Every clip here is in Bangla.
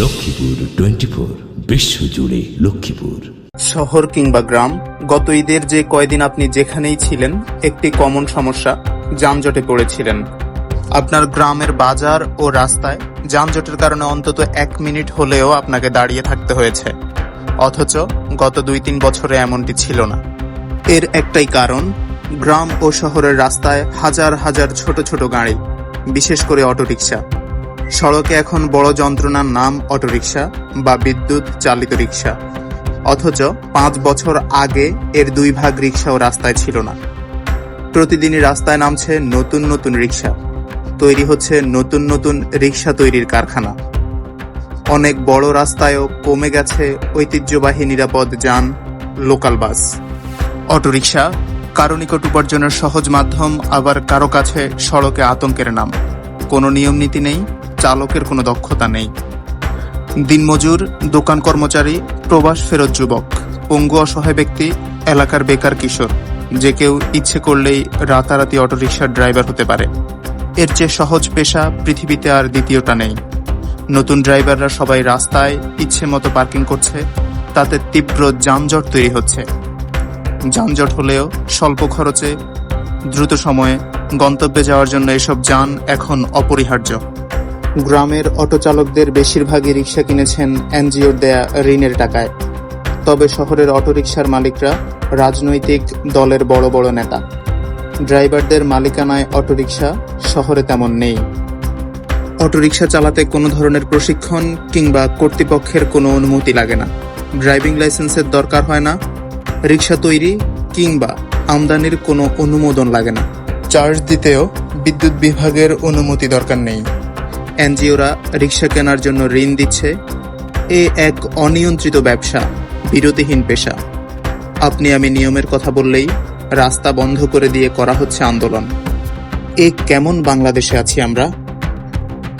লক্ষ্মীপুর টোয়েন্টি ফোর বিশ্বজুড়ে লক্ষ্মীপুর। শহর কিংবা গ্রাম, গত ঈদের যে কয়দিন আপনি যেখানেই ছিলেন, একটি কমন সমস্যা, যানজটে পড়েছিলেন। আপনার গ্রামের বাজার ও রাস্তায় যানজটের কারণে অন্তত এক মিনিট হলেও আপনাকে দাঁড়িয়ে থাকতে হয়েছে। অথচ গত দুই তিন বছরে এমনটি ছিল না। এর একটাই কারণ, গ্রাম ও শহরের রাস্তায় হাজার হাজার ছোট ছোট গাড়ি, বিশেষ করে অটোরিকশা। সড়কে এখন বড় যন্ত্রণার নাম অটোরিকশা বা বিদ্যুৎ চালিত রিক্সা অথচ পাঁচ বছর আগে এর দুই ভাগ রিক্সাও রাস্তায় ছিল না। প্রতিদিনই রাস্তায় নামছে নতুন নতুন রিক্সা তৈরি হচ্ছে নতুন নতুন রিক্সা তৈরির কারখানা। অনেক বড় রাস্তায়ও কমে গেছে ঐতিহ্যবাহী নিরাপদ যান, লোকাল বাস। অটোরিকশা কারও নিকট উপার্জনের সহজ মাধ্যম, আবার কারও কাছে সড়কে আতঙ্কের নাম। কোনো নিয়ম নীতি নেই চালকের কোনো দক্ষতা নেই। দিনমজুর, দোকান কর্মচারী, প্রবাস ফেরত যুবক পঙ্গু অসহায় ব্যক্তি, এলাকার বেকার কিশোর, যে কেউ ইচ্ছে করলেই রাতারাতি অটোরিকশার ড্রাইভার হতে পারে। এর চেয়ে সহজ পেশা পৃথিবীতে আর দ্বিতীয়টা নেই। নতুন ড্রাইভাররা সবাই রাস্তায় ইচ্ছে মতো পার্কিং করছে, তাতে তীব্র যানজট তৈরি হচ্ছে। যানজট হলেও স্বল্প খরচে, দ্রুত সময়ে গন্তব্যে যাওয়ার জন্য এসব যান এখন অপরিহার্য। গ্রামের অটো চালকদের বেশিরভাগই রিক্সা কিনেছেন এনজিওর দেয়া ঋণের টাকায়। তবে শহরের অটোরিকশার মালিকরা রাজনৈতিক দলের বড় বড় নেতা। ড্রাইভারদের মালিকানায় অটোরিকশা শহরে তেমন নেই। অটোরিকশা চালাতে কোনো ধরনের প্রশিক্ষণ কিংবা কর্তৃপক্ষের কোনো অনুমতি লাগে না। ড্রাইভিং লাইসেন্সের দরকার হয় না। রিক্সা তৈরি কিংবা আমদানির কোনো অনুমোদন লাগে না। চার্জ দিতেও বিদ্যুৎ বিভাগের অনুমতি দরকার নেই। এনজিওরা রিক্সা কেনার জন্য ঋণ দিচ্ছে। এ এক অনিয়ন্ত্রিত ব্যবসা, বিরতিহীন পেশা। আপনি আমি নিয়মের কথা বললেই রাস্তা বন্ধ করে দিয়ে করা হচ্ছে আন্দোলন। এ কেমন বাংলাদেশে আছি আমরা?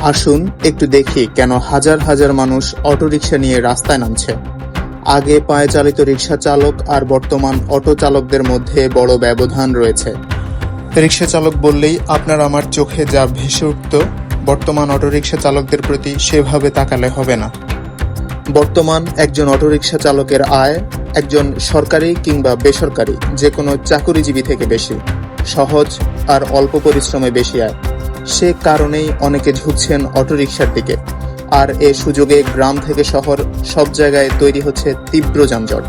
আসুন একটু দেখি কেন হাজার হাজার মানুষ অটোরিকশা নিয়ে রাস্তায় নামছে। আগে পায়ে চালিত রিক্সা চালক আর বর্তমান অটো চালকদের মধ্যে বড় ব্যবধান রয়েছে। রিক্সা চালক বললেই আপনার আমার চোখে যা ভেসে উঠত বর্তমান অটোরিকশা চালকদের প্রতি সেভাবে তাকালে হবে না। বর্তমান একজন অটোরিকশা চালকের আয় একজন সরকারি কিংবা বেসরকারি যে কোনো চাকুরিজীবী থেকে বেশি, সহজ আর অল্প পরিশ্রমে বেশি আয়। সে কারণেই অনেকে ঝুঁকছেন অটোরিকশার দিকে, আর এ সুযোগে গ্রাম থেকে শহর সব জায়গায় তৈরি হচ্ছে তীব্র যানজট।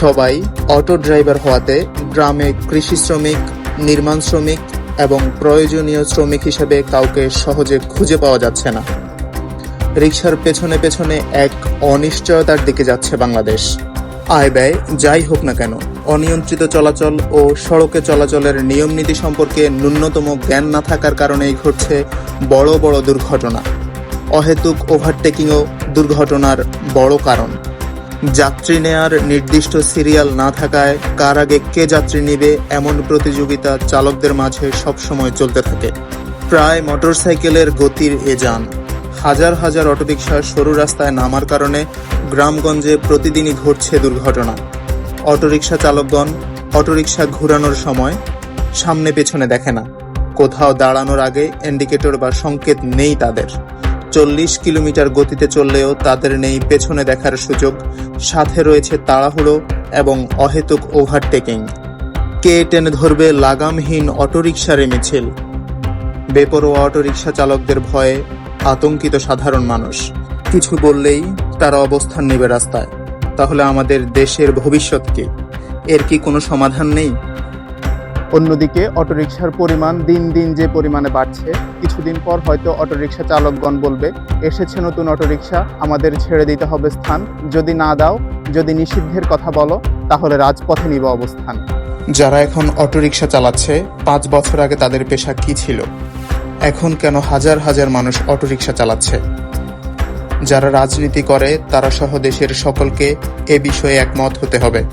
সবাই অটো ড্রাইভার হওয়াতে গ্রামে কৃষি শ্রমিক, নির্মাণ শ্রমিক এবং প্রয়োজনীয় শ্রমিক হিসেবে কাউকে সহজে খুঁজে পাওয়া যাচ্ছে না। রিক্সার পেছনে পেছনে এক অনিশ্চয়তার দিকে যাচ্ছে বাংলাদেশ। আয় ব্যয় যাই হোক না কেন, অনিয়ন্ত্রিত চলাচল ও সড়কে চলাচলের নিয়ম নীতি সম্পর্কে ন্যূনতম জ্ঞান না থাকার কারণেই ঘটছে বড় বড় দুর্ঘটনা। অহেতুক ওভারটেকিংও দুর্ঘটনার বড় কারণ। যাত্রী নেয়ার নির্দিষ্ট সিরিয়াল না থাকায় কার আগে কে যাত্রী নিবে এমন প্রতিযোগিতা চালকদের মাঝে সবসময় চলতে থাকে। প্রায় মোটরসাইকেলের গতির এ যান। হাজার হাজার অটোরিকশা সরু রাস্তায় নামার কারণে গ্রামগঞ্জে প্রতিদিনই ঘটছে দুর্ঘটনা। অটোরিকশা চালকগণ অটোরিকশা ঘোরানোর সময় সামনে পেছনে দেখে না। কোথাও দাঁড়ানোর আগে ইন্ডিকেটর বা সংকেত নেই তাদের। চল্লিশ কিলোমিটার গতিতে চললেও তাদের নেই পেছনে দেখার সুযোগ। সাথে রয়েছে তাড়াহুড়ো এবং অহেতুক ওভারটেকিং। কে টেনে ধরবে লাগামহীন অটোরিকশার মিছিল? বেপরোয়া অটোরিকশা চালকদের ভয়ে আতঙ্কিত সাধারণ মানুষ। কিছু বললেই তারা অবস্থান নেবে রাস্তায়। তাহলে আমাদের দেশের ভবিষ্যৎ কি? এর কি কোনো সমাধান নেই? অন্যদিকে অটোরিকশার পরিমাণ দিন দিন যে পরিমাণে বাড়ছে, কিছুদিন পর হয়তো অটোরিকশা চালকগণ বলবে, এসেছে নতুন অটোরিকশা, আমাদের ছেড়ে দিতে হবে স্থান। যদি না দাও, যদি নিষিদ্ধের কথা বলো, তাহলে রাজপথে নিব অবস্থান। যারা এখন অটোরিকশা চালাচ্ছে, পাঁচ বছর আগে তাদের পেশা কি ছিল? এখন কেন হাজার হাজার মানুষ অটোরিকশা চালাচ্ছে? যারা রাজনীতি করে, তারা সহ দেশের সকলকে এ বিষয়ে একমত হতে হবে।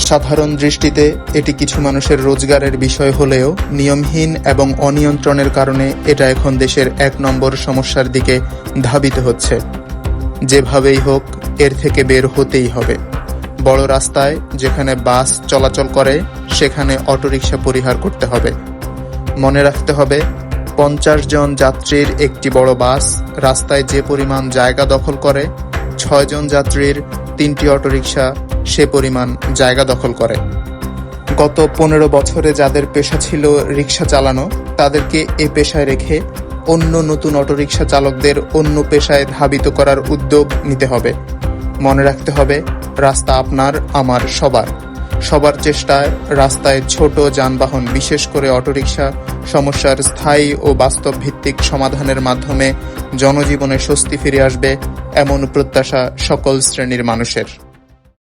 সাধারণ দৃষ্টিতে, এটি কিছু মানুষের রোজগারের বিষয় হলেও নিয়মহীন এবং অনিয়ন্ত্রণের কারণে এটা এখন দেশের এক নম্বর সমস্যার দিকে ধাবিত হচ্ছে। যেভাবেই হোক, এর থেকে বের হতেই হবে। বড় রাস্তায় যেখানে বাস চলাচল করে, সেখানে অটোরিকশা পরিহার করতে হবে। মনে রাখতে হবে, পঞ্চাশ জন যাত্রীর একটি বড় বাস রাস্তায় যে পরিমাণ জায়গা দখল করে, ছয় জন যাত্রীর তিনটি অটোরিকশা সে পরিমাণ জায়গা দখল করে। গত পনেরো বছরে যাদের পেশা ছিল রিক্সা চালানো, তাদেরকে এ পেশায় রেখে অন্য নতুন অটোরিকশা চালকদের অন্য পেশায় ধাবিত করার উদ্যোগ নিতে হবে। মনে রাখতে হবে, রাস্তা আপনার, আমার, সবার। সবার চেষ্টায় রাস্তায় ছোট যানবাহন, বিশেষ করে অটোরিকশা, সমস্যার স্থায়ী ও বাস্তব ভিত্তিক সমাধানের মাধ্যমে জনজীবনে স্বস্তি ফিরে আসবে এমন প্রত্যাশা সকল শ্রেণির মানুষের।